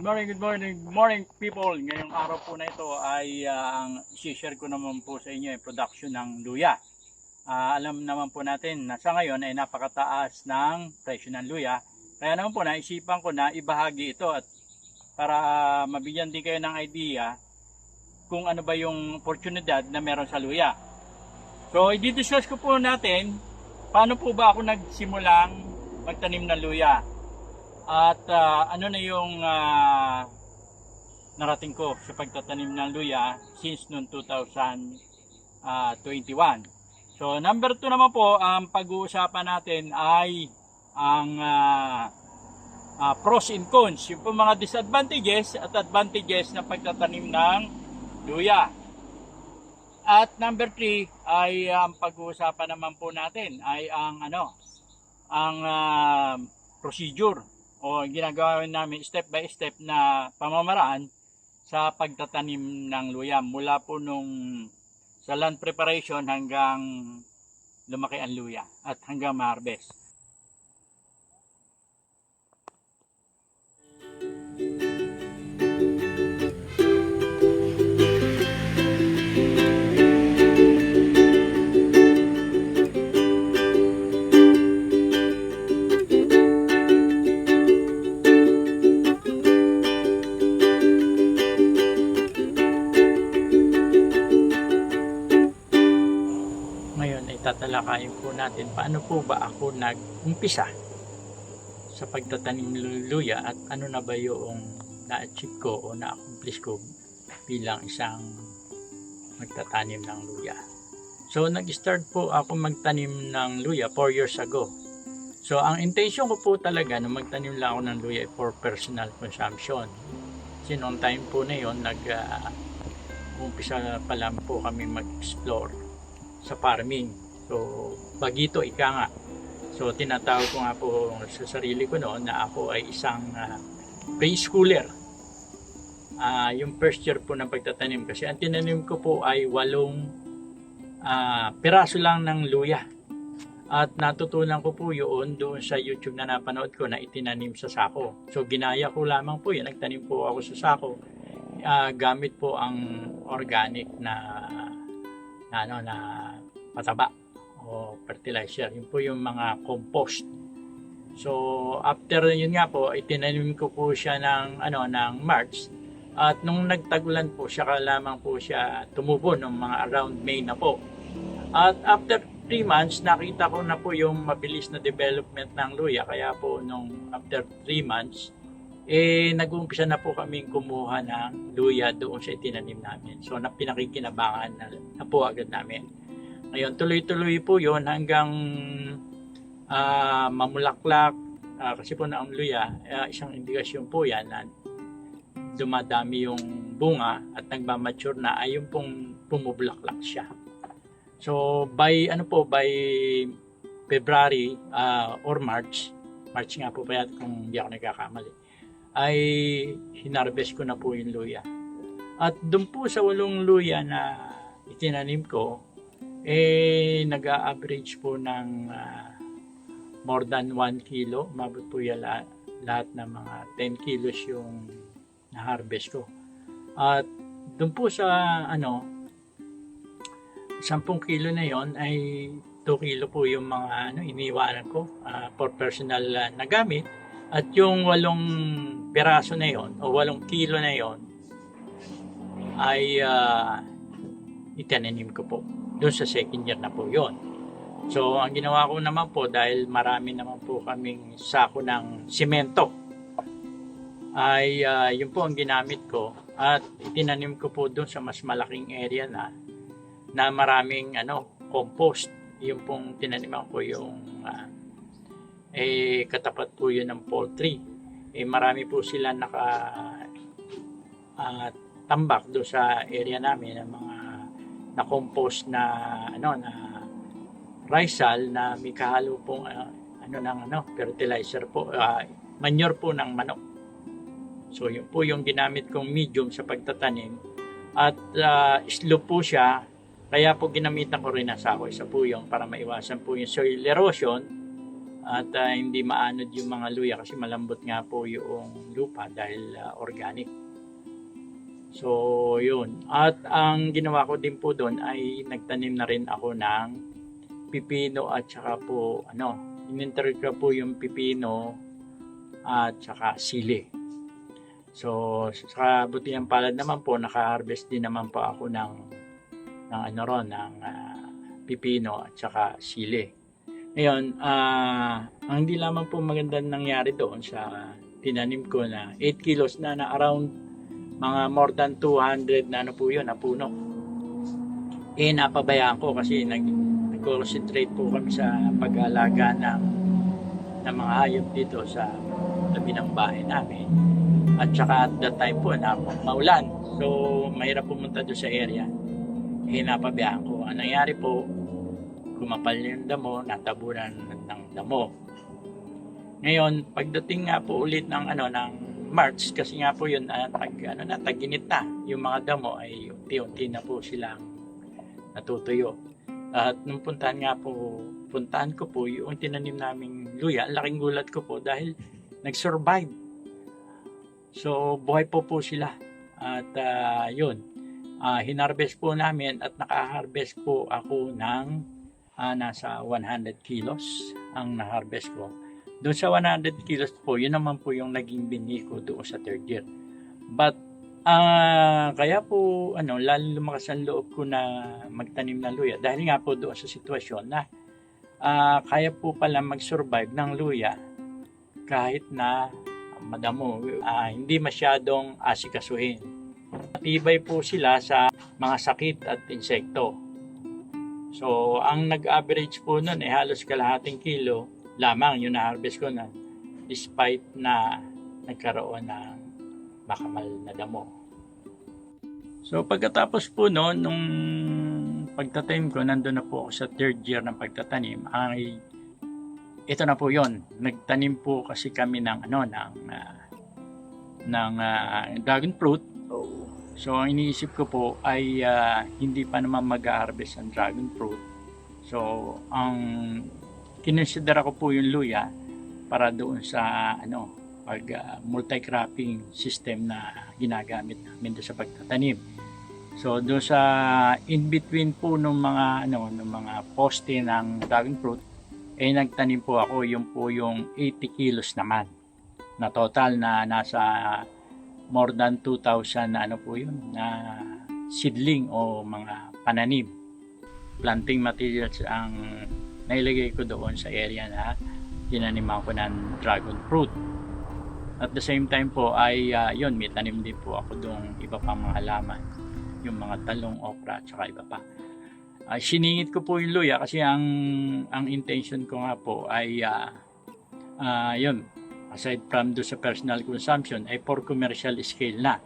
Good morning, good morning, morning people. Ngayong araw po na ito ay ah, ang share ko naman po sa inyo ay production ng luya. Ah, alam naman po natin na sa ngayon ay napakataas ng presyo ng luya. Kaya naman po naisipan ko na ibahagi ito at para mabigyan din kayo ng idea kung ano ba yung oportunidad na meron sa luya. So, i-discuss ko po natin paano po ba ako nagsimulang magtanim ng luya. At ah, ano na yung ah, narating ko sa pagtatanim ng luya since noong 2021. So number 2 naman po, ang pag-uusapan natin ay ang ah, ah, pros and cons, yung mga disadvantages at advantages ng pagtatanim ng luya. At number 3 ay ang pag-uusapan naman po natin ay ang ano, ang ah, procedure o ginagawa namin step by step na pamamaraan sa pagtatanim ng luya mula po nung sa land preparation hanggang lumaki ang luya at hanggang ma-harvest. Tatalakayin po natin paano po ba ako nag-umpisa sa pagtatanim luya at ano na ba yung na-achieve ko o na-accomplish ko bilang isang magtatanim ng luya. So nag-start po ako magtanim ng luya 4 years ago. So ang intention ko po talaga na magtanim lang ako ng luya for personal consumption. Kasi noong time po na yon nag ah, umpisa pa lang po kami mag-explore sa farming. So, bagito ika nga. So, tinatawag ko nga po sa sarili ko noon na ako ay isang uh, preschooler. Ah, yung first year po ng pagtatanim kasi ang tinanim ko po ay walong ah, piraso lang ng luya. At natutunan ko po yun doon sa YouTube na napanood ko na itinanim sa sako. So ginaya ko lamang po yun. Nagtanim po ako sa sako. Ah, gamit po ang organic na na ano na pataba o fertilizer. Yun po yung mga compost. So after yun nga po, itinanim ko po siya ng ano ng March at nung nagtagulan po siya lamang po siya tumubo ng mga around May na po. At after 3 months, nakita ko na po yung mabilis na development ng luya. Kaya po nung after 3 months, eh nag-uumpisa na po kaming kumuha ng luya doon sa itinanim namin. So na pinakikinabangan na, na po agad namin. Ngayon tuloy-tuloy po yon hanggang ah, mamulaklak Ah, kasi po na ang luya, ah, isang indikasyon po yan na dumadami yung bunga at nagmamature na ay yung pong pumubulaklak siya. So by ano po by February ah, or March, March nga po pa yan kung hindi ako nagkakamali ay hinarvest ko na po yung luya. At doon po sa walong luya na itinanim ko, eh nag-average po ng ah, more than 1 kilo. Mabot po yan lahat, lahat ng mga 10 kilos yung na-harvest ko. At doon po sa ano, 10 kilo na yon ay 2 kilo po yung mga ano, iniwanan ko ah, for personal ah, na gamit. At yung walong piraso na yon o walong kilo na yon ay uh, itananim ko po. Doon sa second year na po yon. So, ang ginawa ko naman po dahil marami naman po kaming sako ng simento ay ah, yun po ang ginamit ko. At itinanim ko po doon sa mas malaking area na na maraming ano compost. Yung pong tinaniman ko yung ah, eh katapat po yun ng poultry. Eh marami po sila naka ah, tambak doon sa area namin ng mga na compost na ano na risal na may kahalo pong ah, ano ng ano fertilizer po ah, manure po ng manok. So yun po yung ginamit kong medium sa pagtatanim at ah, slow po siya. Kaya po ginamitan ko rin ng sako. Isa po para maiwasan po yung soil erosion at ah, hindi maanod yung mga luya kasi malambot nga po yung lupa dahil ah, organic. So, yun. At ang ginawa ko din po doon ay nagtanim na rin ako ng pipino at saka po ano, ininterview ko po yung pipino at saka sili. So, sa kabutihan palad naman po, naka-harvest din naman po ako ng, ng ano ron, ng ah, pipino at saka sili. Ngayon, ah, ang hindi lamang po maganda nangyari doon sa tinanim ko na 8 kilos na na around mga more than 200 na ano po yun, na puno. Eh, napabayaan ko kasi nag, nag-concentrate po kami sa pag-alaga ng, ng mga hayop dito sa tabi ng bahay namin. At saka at that time po, na maulan. So, mahirap pumunta doon sa area. Eh, napabayaan ko. Ang nangyari po, kumapal yung damo, natabunan ng damo. Ngayon, pagdating nga po ulit ng ano ng March kasi nga po yun uh, tag, ano na taginit na yung mga damo ay unti-unti na po silang natutuyo. At nung puntahan nga po, puntahan ko po yung tinanim naming luya, laking gulat ko po dahil nag-survive. So, buhay po po sila. At ah, yun, ah, hinarvest po namin at naka-harvest po ako ng ah, nasa 100 kilos ang na-harvest ko. Doon sa 100 kilos po, yun naman po yung naging binhi ko doon sa third year. But, ah kaya po, ano, lalo lumakas ang loob ko na magtanim ng luya. Dahil nga po doon sa sitwasyon na ah kaya po pala mag-survive ng luya kahit na madamo, ah, hindi masyadong asikasuhin. Matibay po sila sa mga sakit at insekto. So, ang nag-average po nun ay halos kalahating kilo lamang yung na-harvest ko na despite na nagkaroon ng makamal na damo. So pagkatapos po no, nung pagtatanim ko, nandun na po ako sa third year ng pagtatanim, ay ito na po yon Nagtanim po kasi kami ng ano ng ah, ng ah, dragon fruit. So ang iniisip ko po ay ah, hindi pa naman mag-harvest ang dragon fruit. So ang kinonsidera ko po yung luya para doon sa ano pag ah, multi-cropping system na ginagamit namin sa pagtatanim. So doon sa in between po ng mga ano ng mga poste ng dragon fruit eh nagtanim po ako. Yung po yung 80 kilos naman. Na total na nasa more than 2,000 na ano po yun na seedling o mga pananim. Planting materials ang nailagay ko doon sa area na tinaniman ko ng dragon fruit. At the same time po ay uh, yun, may tanim din po ako doon iba pang mga halaman. Yung mga talong, okra, at saka iba pa. Uh, siningit ko po yung luya kasi ang ang intention ko nga po ay uh, uh, yun, aside from do sa personal consumption ay for commercial scale na.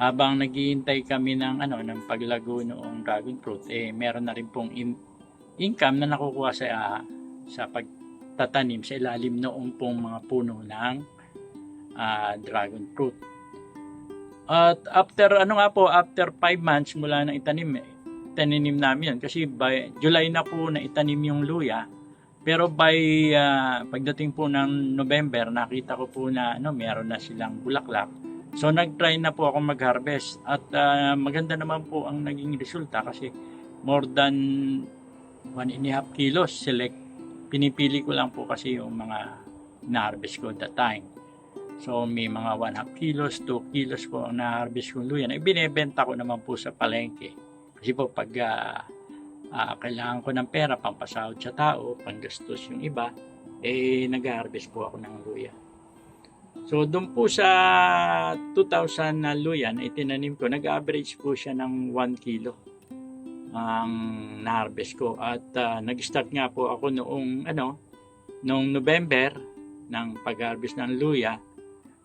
Habang naghihintay kami ng ano ng paglago noong dragon fruit eh meron na rin pong in- income na nakukuha sa uh, sa pagtatanim sa ilalim noong pong mga puno ng uh, dragon fruit. At after ano nga po, after 5 months mula nang itanim, eh, taninim namin yun. Kasi by July na po na itanim yung luya. Pero by ah, pagdating po ng November, nakita ko po na ano, meron na silang bulaklak. So nag-try na po ako mag-harvest at ah, maganda naman po ang naging resulta kasi more than 1 and a half kilos select. Pinipili ko lang po kasi yung mga na-harvest ko that time. So may mga 1 half kilos, 2 kilos po ang na-harvest kong luya na ibinebenta ko naman po sa palengke. Kasi po pag ah, ah, kailangan ko ng pera pampasahod sa tao, panggastos yung iba, eh nag-harvest po ako ng luya. So doon po sa 2,000 na luya na itinanim ko, nag-average po siya ng 1 kilo ang na-harvest ko. At ah, nag-start nga po ako noong ano, noong November ng pag-harvest ng luya.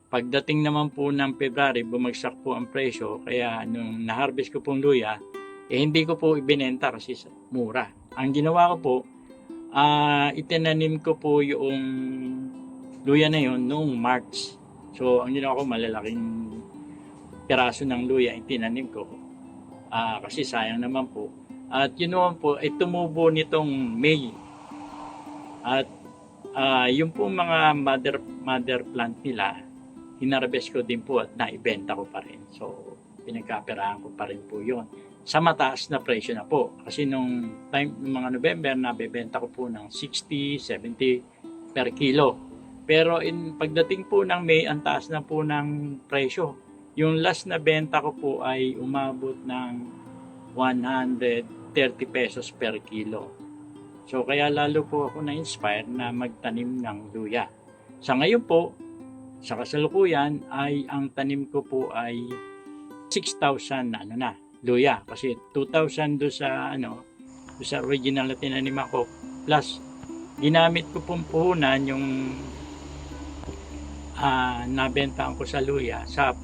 Pagdating naman po ng February, bumagsak po ang presyo. Kaya nung na-harvest ko pong luya, eh hindi ko po ibinenta kasi mura. Ang ginawa ko po, ah itinanim ko po yung luya na yon noong March. So, ang ginawa ko, malalaking piraso ng luya yung tinanim ko. Ah, kasi sayang naman po. At yun naman po, ay tumubo nitong May. At Ah, yung po mga mother mother plant nila, hinarvest ko din po at naibenta ko pa rin. So, pinagkaperahan ko pa rin po yun. Sa mataas na presyo na po. Kasi nung time, nung mga November, nabebenta ko po ng 60, 70 per kilo. Pero in pagdating po ng May, ang taas na po ng presyo. Yung last na benta ko po ay umabot ng 130 pesos per kilo. So kaya lalo po ako na-inspire na magtanim ng luya. Sa ngayon po, sa kasalukuyan ay ang tanim ko po ay 6,000 na ano na, luya. Kasi 2,000 do sa ano, do sa original na tinanim ko plus ginamit ko pong puhunan yung ah nabentahan ko sa luya sa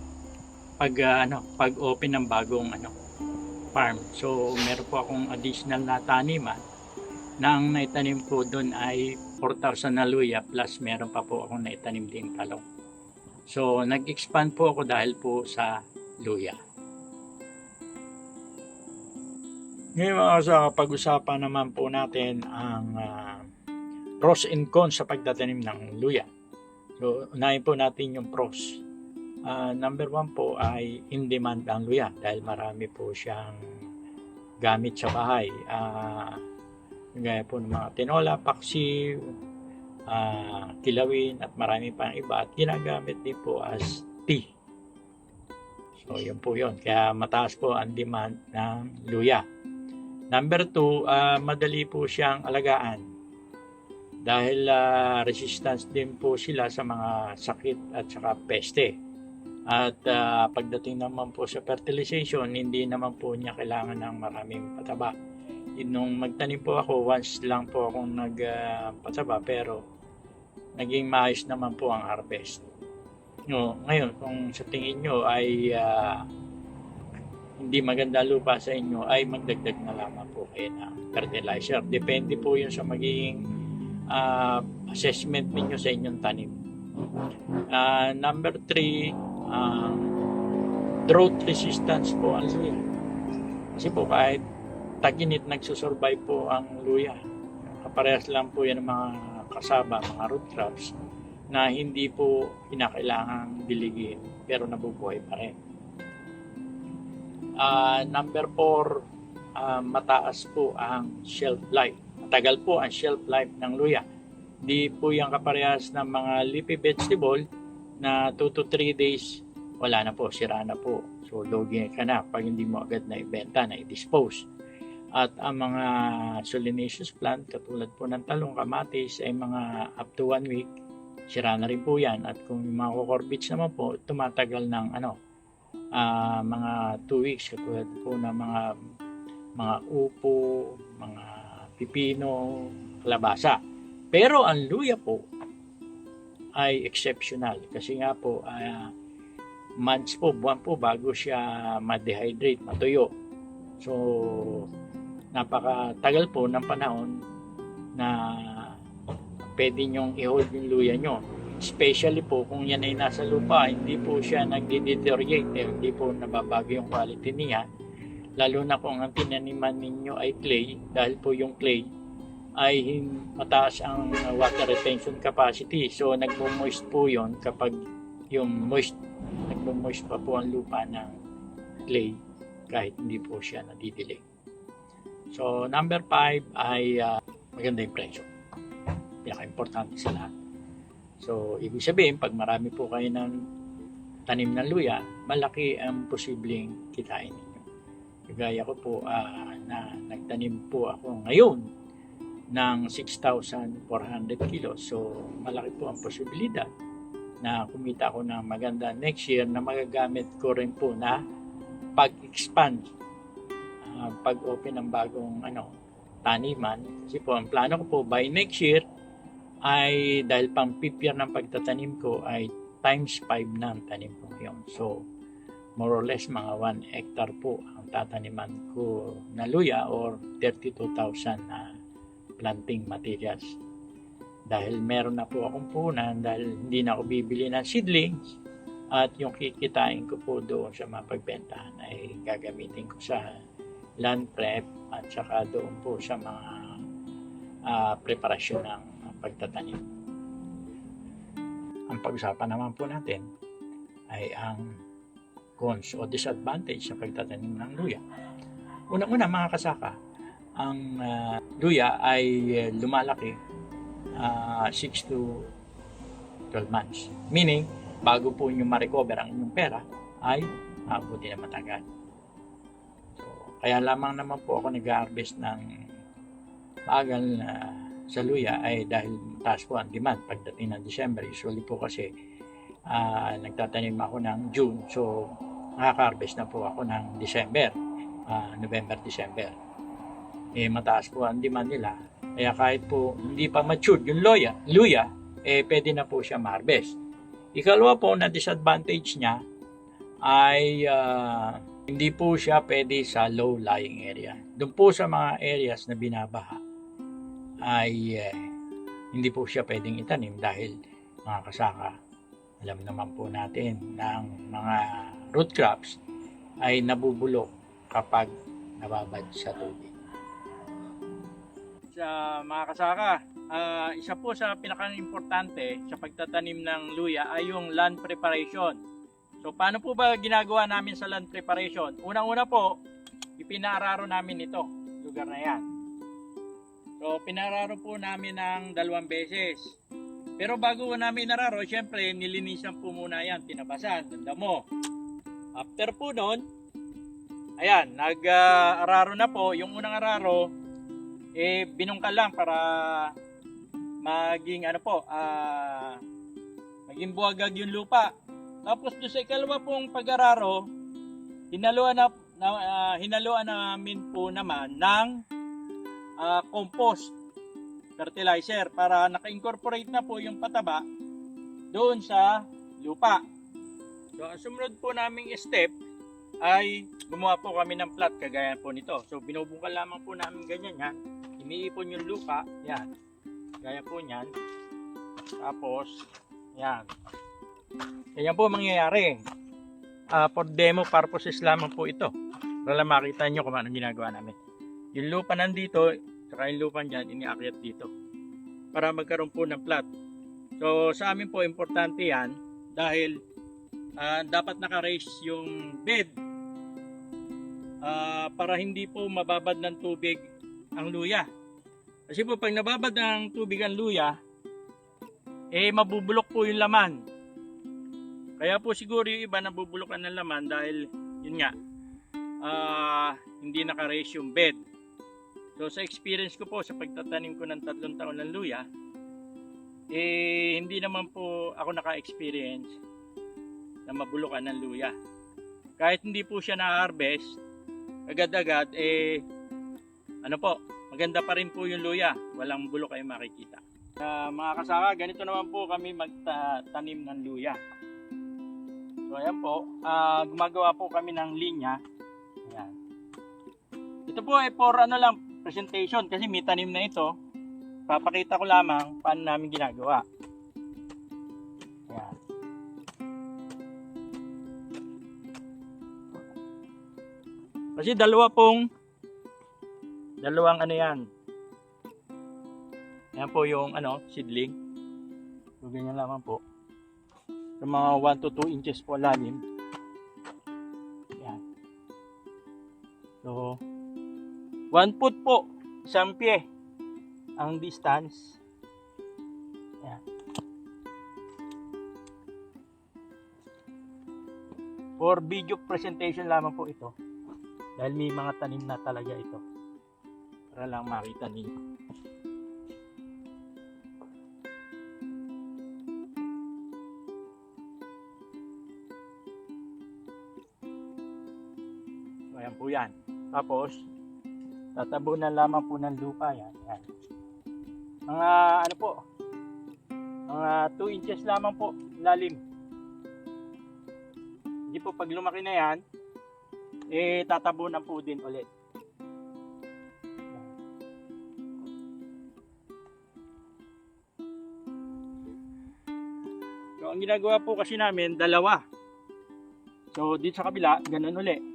pag ah, ano pag open ng bagong ano farm. So meron po akong additional na taniman na ang naitanim ko doon ay 4,000 na luya plus meron pa po akong naitanim ding talong. So nag-expand po ako dahil po sa luya. Ngayon mga kasama, pag-usapan naman po natin ang ah, pros and cons sa pagtatanim ng luya. So, unahin po natin yung pros. Ah, number one po ay in demand ang luya dahil marami po siyang gamit sa bahay. Ah, gaya po ng mga tinola, paksiw, ah, kilawin at marami pang iba at ginagamit din po as tea. So, yun po yun. Kaya mataas po ang demand ng luya. Number two, ah, madali po siyang alagaan dahil ah, resistance din po sila sa mga sakit at saka peste. At ah, pagdating naman po sa fertilization, hindi naman po niya kailangan ng maraming pataba. Nung magtanim po ako, once lang po akong nagpataba pero naging maayos naman po ang harvest. No, ngayon, kung sa tingin nyo ay ah, hindi maganda lupa sa inyo, ay magdagdag na lamang po kayo ng fertilizer. Depende po yun sa magiging ah, assessment ninyo sa inyong tanim. Ah, number three, um, drought resistance po ang luya. Kasi po kahit taginit nagsusurvive po ang luya. Kaparehas lang po yan ng mga kasaba, mga root crops na hindi po kinakailangang diligin pero nabubuhay pa rin. Ah, number 4, mataas po ang shelf life. Matagal po ang shelf life ng luya. Di po yung kaparehas ng mga leafy vegetable na 2 to 3 days, wala na po, sira na po. So, logi ka na pag hindi mo agad na ibenta, na i-dispose. At ang mga solanaceous plant, katulad po ng talong, kamatis, ay mga up to 1 week, sira na rin po yan. At kung yung mga cucurbits naman po, tumatagal ng ano, ah, mga 2 weeks, katulad po ng mga mga upo, mga pipino, kalabasa. Pero ang luya po ay exceptional kasi nga po ah, months po, buwan po bago siya ma-dehydrate, matuyo. So, napakatagal po ng panahon na pwede nyong i-hold yung luya nyo. Especially po kung yan ay nasa lupa, hindi po siya nagde-deteriorate, eh, hindi po nababago yung quality niya. Lalo na kung ang tinaniman ninyo ay clay, dahil po yung clay ay mataas ang uh, water retention capacity. So nagmo-moist po yon kapag yung moist, nagmo-moist pa po ang lupa ng clay kahit hindi po siya nadidilig. So number 5 ay uh, maganda yung presyo. Pinaka-importante sa lahat. So ibig sabihin, pag marami po kayo ng tanim ng luya, malaki ang posibleng kitain ninyo. Kagaya ko po ah, na nagtanim po ako ngayon ng 6,400 kilos. So, malaki po ang posibilidad na kumita ako ng maganda next year na magagamit ko rin po na pag-expand, ah, pag-open ng bagong ano, taniman. Kasi po, ang plano ko po by next year ay dahil pang fifth year ng pagtatanim ko ay times 5 na ang tanim ko ngayon. So, more or less mga 1 hectare po ang tataniman ko na luya or 32,000 na planting materials. Dahil meron na po akong punan, dahil hindi na ako bibili ng seedlings, at yung kikitain ko po doon sa mapagbentahan ay gagamitin ko sa land prep at saka doon po sa mga ah, preparasyon ng pagtatanim. ang pag-usapan naman po natin ay ang cons o disadvantage sa pagtatanim ng luya. Unang-una mga kasaka, ang ah, luya ay eh, lumalaki 6 to 12 months. Meaning, bago po nyo ma-recover ang inyong pera, ay maabuti na matagal. So, kaya lamang naman po ako nag-harvest ng maagal na sa luya ay dahil taas po ang demand pagdating ng December. Usually po kasi ah, nagtatanim ako ng June. So, nakaka-harvest na po ako ng December, ah, November, December. Eh, mataas po ang demand nila. Kaya kahit po hindi pa matured yung luya, luya eh pwede na po siya ma-harvest. Ikalawa po na disadvantage niya ay ah, hindi po siya pwede sa low-lying area. Doon po sa mga areas na binabaha ay eh, hindi po siya pwedeng itanim dahil mga kasaka, alam naman po natin na ang mga root crops ay nabubulok kapag nababad sa tubig. Sa mga kasaka, ah, isa po sa pinaka-importante sa pagtatanim ng luya ay yung land preparation. So paano po ba ginagawa namin sa land preparation? Unang-una po, ipinaararo namin ito, lugar na yan. So pinararo po namin ng dalawang beses. Pero bago namin nararo, syempre nilinisan po muna yan, tinabasan, ng damo. After po nun, ayan, nag-araro na po. Yung unang araro, eh binungkal lang para maging ano po, ah maging buwagag yung lupa. Tapos doon sa ikalawa pong pag-araro, hinaluan na, na ah, hinaluan namin po naman ng ah, compost fertilizer para naka-incorporate na po yung pataba doon sa lupa. So ang sumunod po naming step ay gumawa po kami ng plat kagaya po nito. So binubungkal lamang po namin ganyan yan. Iniipon yung lupa, yan. Gaya po niyan. Tapos, yan. Ganyan po mangyayari. Ah, for demo purposes lamang po ito. Para lang makita nyo kung anong ginagawa namin. Yung lupa nandito, saka yung lupa dyan, iniakyat dito. Para magkaroon po ng plat. So, sa amin po, importante yan dahil ah, dapat naka-raise yung bed ah, para hindi po mababad ng tubig ang luya. Kasi po pag nababad ng tubig ang luya, eh mabubulok po yung laman. Kaya po siguro yung iba nabubulukan ng laman dahil yun nga, ah, hindi naka-raise yung bed. So sa experience ko po sa pagtatanim ko ng tatlong taon ng luya, eh hindi naman po ako naka-experience na mabulukan ng luya. Kahit hindi po siya na-harvest, agad-agad, eh ano po, maganda pa rin po yung luya. Walang bulok kayo makikita. Ah, mga kasaka, ganito naman po kami magtanim ng luya. So ayan po, ah, gumagawa po kami ng linya. Ayan. Ito po ay for ano lang, presentation kasi may tanim na ito. Papakita ko lamang paano namin ginagawa. Ayan. Kasi dalawa pong dalawang ano yan. Yan po yung ano, seedling. So ganyan lamang po. Sa mga 1 to 2 inches po lalim. Yan. So 1 foot po, isang pie ang distance. Yan. For video presentation lamang po ito. Dahil may mga tanim na talaga ito. Para lang makita ninyo. So, ayan po yan. Tapos, tatabunan lamang po ng lupa yan. yan. Mga ano po, mga 2 inches lamang po lalim. Hindi po pag lumaki na yan, eh tatabunan po din ulit. Ginagawa po kasi namin dalawa. So dito sa kabila, ganun uli.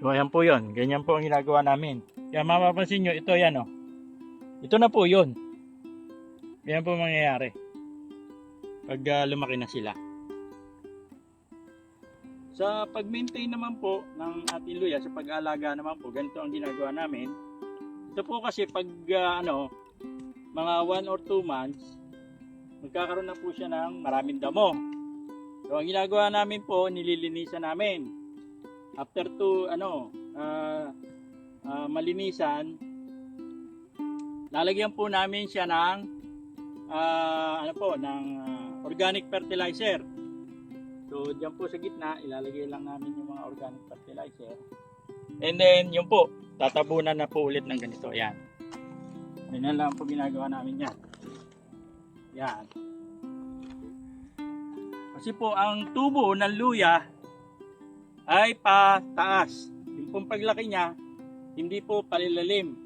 So ayan po yun. Ganyan po ang ginagawa namin. Kaya mapapansin nyo, ito yan o. Ito na po yun. Ganyan po mangyayari. Pag ah, lumaki na sila. Sa pag-maintain naman po ng ating luya, sa pag-alaga naman po, ganito ang ginagawa namin. Ito po kasi pag ah, ano, mga 1 or 2 months, magkakaroon na po siya ng maraming damo. So ang ginagawa namin po, nililinisan namin. After to ano, ah, ah, malinisan, lalagyan po namin siya ng ah, ano po, ng ah, organic fertilizer. So diyan po sa gitna, ilalagay lang namin yung mga organic fertilizer. And then yun po, tatabunan na po ulit ng ganito. Ayan. Ganyan lang po ginagawa namin yan. Yan. Kasi po ang tubo ng luya ay pataas. Yung pong paglaki niya, hindi po palilalim,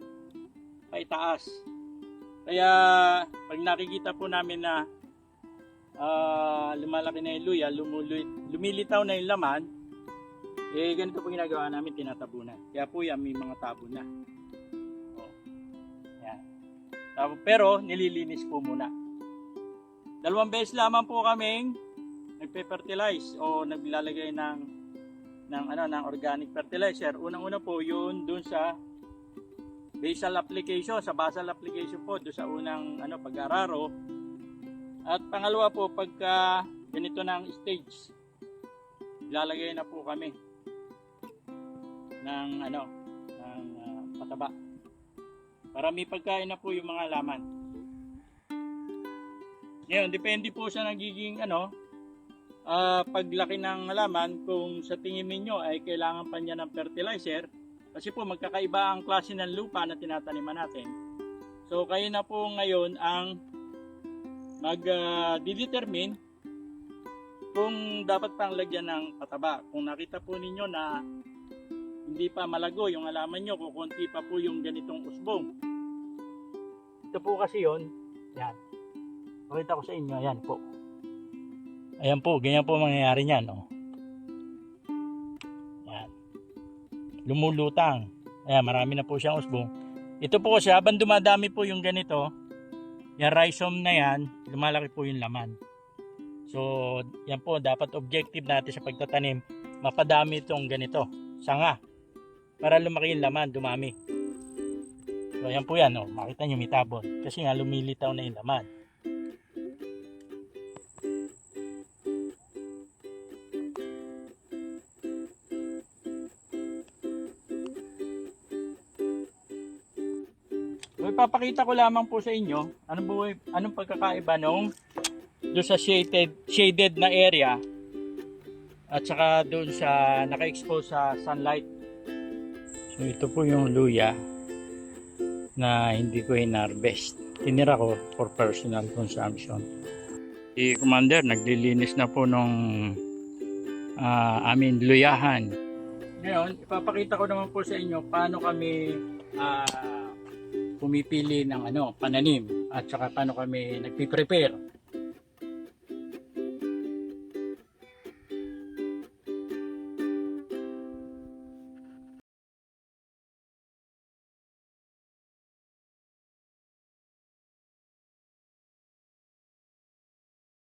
paitaas. Kaya pag nakikita po namin na ah, lumalaki na yung luya, lumulit, lumilitaw na yung laman, eh ganito po ginagawa namin, tinatabunan. Kaya po yan, may mga tabo na. O, yan. Tabo- Pero nililinis po muna. Dalawang beses lamang po kaming nagpe-fertilize o naglalagay ng ng ano ng organic fertilizer. Unang-una po 'yun dun sa basal application, sa basal application po doon sa unang ano pag-araro. At pangalawa po pagka ganito ng stage, ilalagay na po kami ng ano ng ah, pataba. Para may pagkain na po yung mga laman. Ngayon, depende po sa nagiging ano, ah, paglaki ng halaman kung sa tingin ninyo ay kailangan pa niya ng fertilizer kasi po magkakaiba ang klase ng lupa na tinataniman natin. So kayo na po ngayon ang mag-determine kung dapat pang lagyan ng pataba. Kung nakita po ninyo na hindi pa malago yung halaman nyo, kukunti pa po yung ganitong usbong. Ito po kasi yon yan. Pakita ko sa inyo, yan po. Ayan po, ganyan po mangyayari niyan. Oh. Yan. Lumulutang. Ayan, marami na po siyang usbong. Ito po kasi habang dumadami po yung ganito, yung rhizome na yan, lumalaki po yung laman. So, yan po, dapat objective natin sa pagtatanim, mapadami itong ganito, sanga, para lumaki yung laman, dumami. So, yan po yan, oh. makita nyo may tabon, kasi nga lumilitaw na yung laman. Ipapakita ko lamang po sa inyo ano po, anong pagkakaiba nung doon sa shaded, shaded na area at saka doon sa naka-expose sa sunlight. So ito po yung luya na hindi ko hinarvest. Tinira ko for personal consumption. Si Commander naglilinis na po nung ah, amin luyahan. Ngayon, ipapakita ko naman po sa inyo paano kami ah, pumipili ng ano, pananim at saka paano kami nagpi-prepare